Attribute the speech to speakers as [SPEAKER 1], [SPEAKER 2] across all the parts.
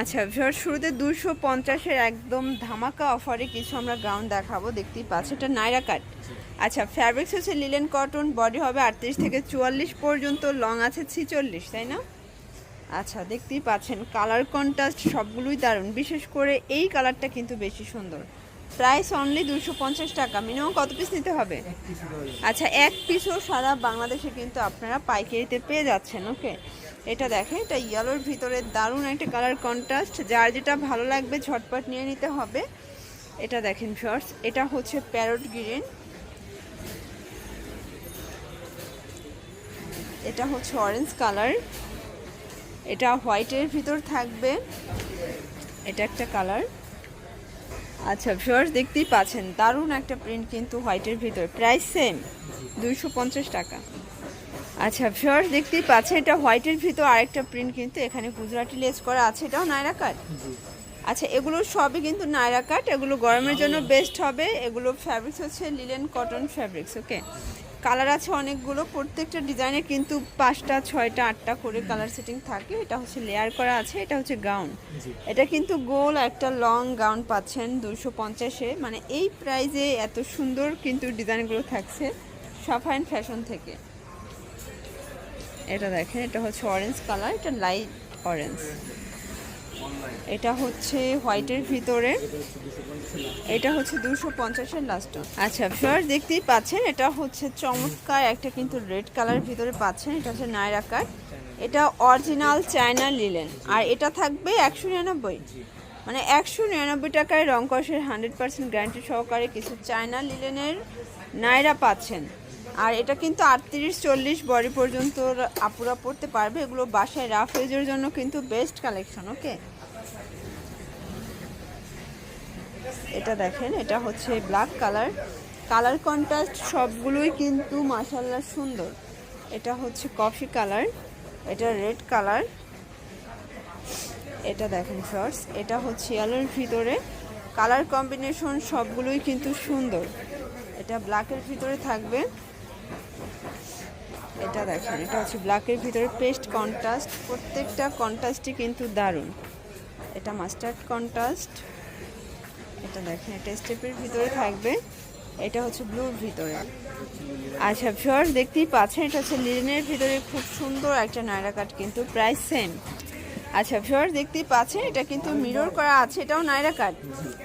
[SPEAKER 1] আচ্ছা ভিউয়ার শুরুতে দুশো পঞ্চাশের একদম ধামাকা অফারে কিছু আমরা গাউন দেখাবো দেখতেই পাচ্ছি এটা নাইরা কাট। আচ্ছা ফ্যাব্রিক্স হচ্ছে লিলেন কটন বডি হবে আটত্রিশ থেকে চুয়াল্লিশ পর্যন্ত লং আছে ছিচল্লিশ তাই না? আচ্ছা দেখতেই পাচ্ছেন কালার কন্ট্রাস্ট সবগুলোই দারুণ বিশেষ করে এই কালারটা কিন্তু বেশি সুন্দর। প্রাইস অনলি দুশো পঞ্চাশ টাকা মিনিমাম কত পিস নিতে হবে? আচ্ছা এক পিসও সারা বাংলাদেশে কিন্তু আপনারা পাইকারিতে পেয়ে যাচ্ছেন ওকে এটা দেখেন, এটা ইয়েলোর ভিতরে দারুণ একটা কালার কন্ট্রাস্ট যার যেটা ভালো লাগবে ঝটপট নিয়ে নিতে হবে। এটা দেখেন শর্টস এটা হচ্ছে প্যারট গ্রিন এটা হচ্ছে অরেঞ্জ কালার এটা হোয়াইটের ভিতর থাকবে। এটা একটা কালার আচ্ছা ভিউয়ার্স দেখতেই পাচ্ছেন, দারুণ একটা প্রিন্ট কিন্তু হোয়াইটের ভিতর। প্রাইস সেম দুইশো পঞ্চাশ টাকা। আচ্ছা ভিউয়ার্স দেখতেই পাচ্ছেন এটা হোয়াইটের ভিতর আরেকটা প্রিন্ট কিন্তু এখানে গুজরাটি লেস করা আছে এটাও নাইরা কাট আচ্ছা এগুলো সবই কিন্তু নায়রা কাট এগুলো গরমের জন্য বেস্ট হবে এগুলো ফ্যাব্রিক্স হচ্ছে linen cotton fabrics okay colour আছে অনেকগুলো প্রত্যেকটা ডিজাইনে কিন্তু পাঁচটা ছয়টা আটটা করে কালার সেটিং থাকে এটা হচ্ছে লেয়ার করা আছে এটা হচ্ছে গাউন এটা কিন্তু গোল একটা লং গাউন পাচ্ছেন দুশো পঞ্চাশে মানে এই প্রাইজে এত সুন্দর কিন্তু ডিজাইনগুলো থাকছে সাফাইন ফ্যাশন থেকে। এটা দেখেন, এটা হচ্ছে অরেঞ্জ কালার এটা লাইট অরেঞ্জ এটা হচ্ছে হোয়াইটের ভিতরে। এটা হচ্ছে দুশো পঞ্চাশের লাস্ট আচ্ছা ফ্লোয়ার দেখতেই পাচ্ছেন, এটা হচ্ছে চমৎকার একটা কিন্তু রেড কালার ভিতরে পাচ্ছেন, এটা হচ্ছে নায়রা কাট এটা অরিজিনাল চায়না লিলেন আর এটা থাকবে একশো নিরানব্বই। মানে একশো নিরানব্বই টাকায় রং কষের হান্ড্রেড পার্সেন্ট গ্যারান্টি সহকারে কিছু চায়না লিলেনের নায়রা পাচ্ছেন। আর এটা কিন্তু আটত্রিশ চল্লিশ বডি পর্যন্ত আপুরা পড়তে পারবে। এগুলো বাসায় রাফ এজের জন্য কিন্তু বেস্ট কালেকশন, ওকে? এটা দেখেন, এটা হচ্ছে ব্ল্যাক কালার। কালার কন্ট্রাস্ট সবগুলোই কিন্তু মাসাল্লাহ সুন্দর। এটা হচ্ছে কফি কালার, এটা রেড কালার। এটা দেখেন শর্টস এটা হচ্ছে ইয়ালোর ভিতরে। কালার কম্বিনেশন সবগুলোই কিন্তু সুন্দর। এটা ব্ল্যাকের ভিতরে থাকবে। এটা দেখেন, এটা হচ্ছে ব্ল্যাকের ভিতরে পেস্ট কন্ট্রাস্ট প্রত্যেকটা কন্ট্রাস্টই কিন্তু দারুণ। এটা মাস্টার্ড কন্ট্রাস্ট এটা দেখেন, এটা স্টেপের ভিতরে থাকবে। এটা হচ্ছে ব্লুর ভিতরে। আচ্ছা ফিওর দেখতেই পাচ্ছেন, এটা হচ্ছে লিনেনের ভিতরে খুব সুন্দর একটা নায়রা কাট কিন্তু প্রাইস সেম আচ্ছা ফিওর দেখতেই পাচ্ছেন, এটা কিন্তু মিরর করা আছে, এটাও নায়রা কাট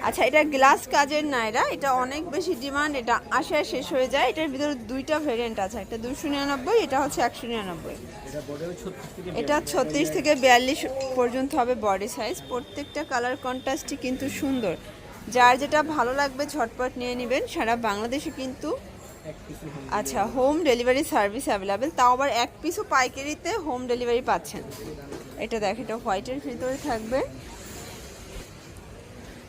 [SPEAKER 1] আচ্ছা এটা গ্লাস কাজের নায়রা, এটা অনেক বেশি ডিমান্ড এটা আসায় শেষ হয়ে যায়। এটার ভিতরে দুইটা ভেরিয়েন্ট আছে, একটা দুশো নিরানব্বই, এটা হচ্ছে একশো নিরানব্বই। এটা ছত্রিশ থেকে বিয়াল্লিশ পর্যন্ত হবে বডি সাইজ প্রত্যেকটা কালার কন্ট্রাস্টই কিন্তু সুন্দর। যার যেটা ভালো লাগবে ঝটপট নিয়ে নেবেন। সারা বাংলাদেশে কিন্তু আচ্ছা হোম ডেলিভারি সার্ভিস অ্যাভেলেবেল তাও আবার এক পিসও পাইকারিতে হোম ডেলিভারি পাচ্ছেন। এটা দেখ, এটা হোয়াইটের ভিতরে থাকবে।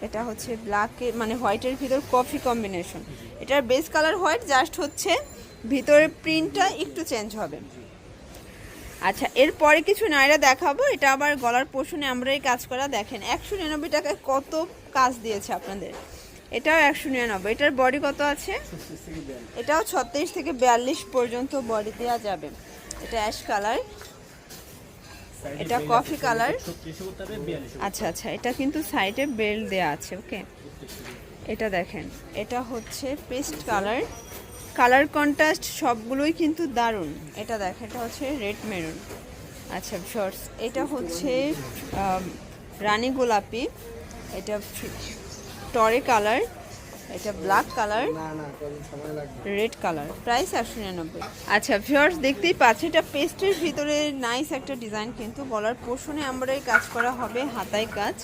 [SPEAKER 1] এটা হচ্ছে ব্ল্যাকে মানে হোয়াইটের ভিতর কফি কম্বিনেশন এটার বেস কালার হোয়াইট জাস্ট হচ্ছে ভিতরের প্রিন্টটা একটু চেঞ্জ হবে। আচ্ছা এরপরে কিছু নায়রা দেখাবো। এটা আবার গলার পোষণে আমরা এই কাজ করা। দেখেন, একশো নিরানব্বই টাকায় কত কাজ দিয়েছে আপনাদের? এটাও একশো নিরানব্বই। এটার বডি কত আছে? এটাও ছত্রিশ থেকে বিয়াল্লিশ পর্যন্ত বডি দেওয়া যাবে। এটা অ্যাশ কালার এটা কফি কালার আচ্ছা আচ্ছা এটা কিন্তু সাইডে বেল্ট দেওয়া আছে ওকে এটা দেখেন এটা হচ্ছে পেস্ট কালার কালার কন্ট্রাস্ট সবগুলোই কিন্তু দারুণ। এটা দেখেন এটা হচ্ছে রেড মেরুন আচ্ছা শর্টস এটা হচ্ছে রানী গোলাপি। এটা টরে কালার এটা black colour red colour price একশো নিরানব্বই। আচ্ছা ভিউয়ার্স দেখতেই পাচ্ছি এটা পেস্টের ভিতরে নাইস একটা ডিজাইন কিন্তু গলার পোষণে আমরা কাজ করা হবে হাতায় কাজ।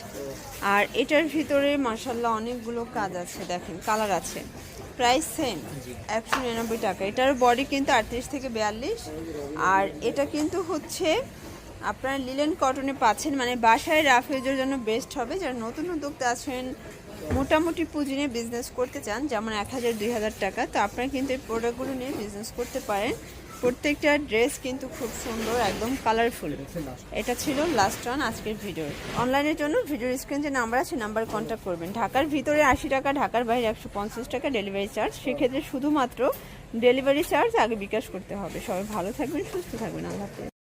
[SPEAKER 1] আর এটার ভিতরে মাসাল্লাহ অনেকগুলো কাজ আছে দেখেন কালার আছে। প্রাইস সেম একশো নিরানব্বই টাকা। এটার বডি কিন্তু আটত্রিশ থেকে বিয়াল্লিশ। আর এটা কিন্তু হচ্ছে আপনারা লিলেন কটনে পাচ্ছেন মানে বাসায় রাফ ইউজের জন্য বেস্ট হবে। যারা নতুন উদ্যোক্তা আছেন, মোটামুটি পুঁজি নিয়ে বিজনেস করতে চান, যেমন এক হাজার, দুই হাজার টাকা, তো আপনারা কিন্তু এই প্রোডাক্টগুলো নিয়ে বিজনেস করতে পারেন। প্রত্যেকটা ড্রেস কিন্তু খুব সুন্দর, একদম কালারফুল এটা ছিল লাস্ট ওয়ান আজকের ভিডিও অনলাইনের জন্য ভিডিওর স্ক্রিন যে নাম্বার আছে নাম্বার কন্ট্যাক্ট করবেন। ঢাকার ভিতরে আশি টাকা, ঢাকার বাইরে একশো পঞ্চাশ টাকা ডেলিভারি চার্জ সেক্ষেত্রে শুধুমাত্র ডেলিভারি চার্জ আগে বিকাশ করতে হবে। সবাই ভালো থাকবেন, সুস্থ থাকবেন। আল্লাহ